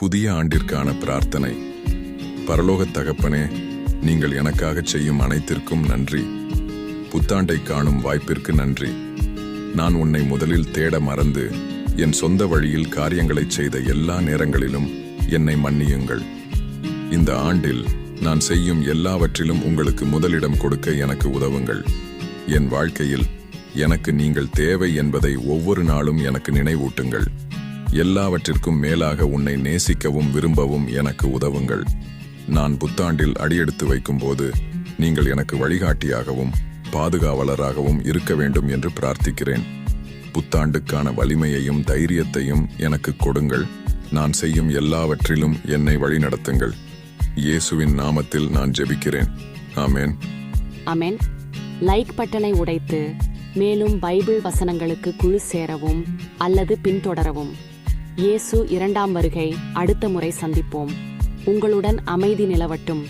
புதிய ஆண்டிற்கான பிரார்த்தனை. பரலோகத் தகப்பனே நீங்கள் எனக்காகச் செய்யும் அனைத்திற்கும் நன்றி. புத்தாண்டை காணும் வாய்ப்பிற்கு நன்றி. நான் உன்னை முதலில் தேட மறந்து என் சொந்த வழியில் காரியங்களைச் செய்த எல்லா நேரங்களிலும் என்னை மன்னியுங்கள். இந்த ஆண்டில் நான் செய்யும் எல்லாவற்றிலும் உங்களுக்கு முதலிடம் கொடுக்க எனக்கு உதவுங்கள். என் வாழ்க்கையில் எனக்கு நீங்கள் தேவை என்பதை ஒவ்வொரு நாளும் எனக்கு நினைவூட்டுங்கள். எல்லாவற்றிற்கும் மேலாக உன்னை நேசிக்கவும் விரும்பவும் எனக்கு உதவுங்கள். நான் புத்தாண்டில் அடியெடுத்து வைக்கும்போது நீங்கள் எனக்கு வழிகாட்டியாகவும் பாதுகாவலராகவும் இருக்க வேண்டும் என்று பிரார்த்திக்கிறேன். புத்தாண்டுக்கான வலிமையையும் தைரியத்தையும் எனக்கு கொடுங்கள். நான் செய்யும் எல்லாவற்றிலும் என்னை வழிநடத்துங்கள். இயேசுவின் நாமத்தில் நான் ஜெபிக்கிறேன். ஆமேன். ஆமேன். லைக் பட்டனை உடைத்து மேலும் பைபிள் வசனங்களுக்கு குழு சேரவும் அல்லது பின்தொடரவும். இயேசு இரண்டாம் வருகை அடுத்த முறை சந்திப்போம். உங்களுடன் அமைதி நிலவட்டும்.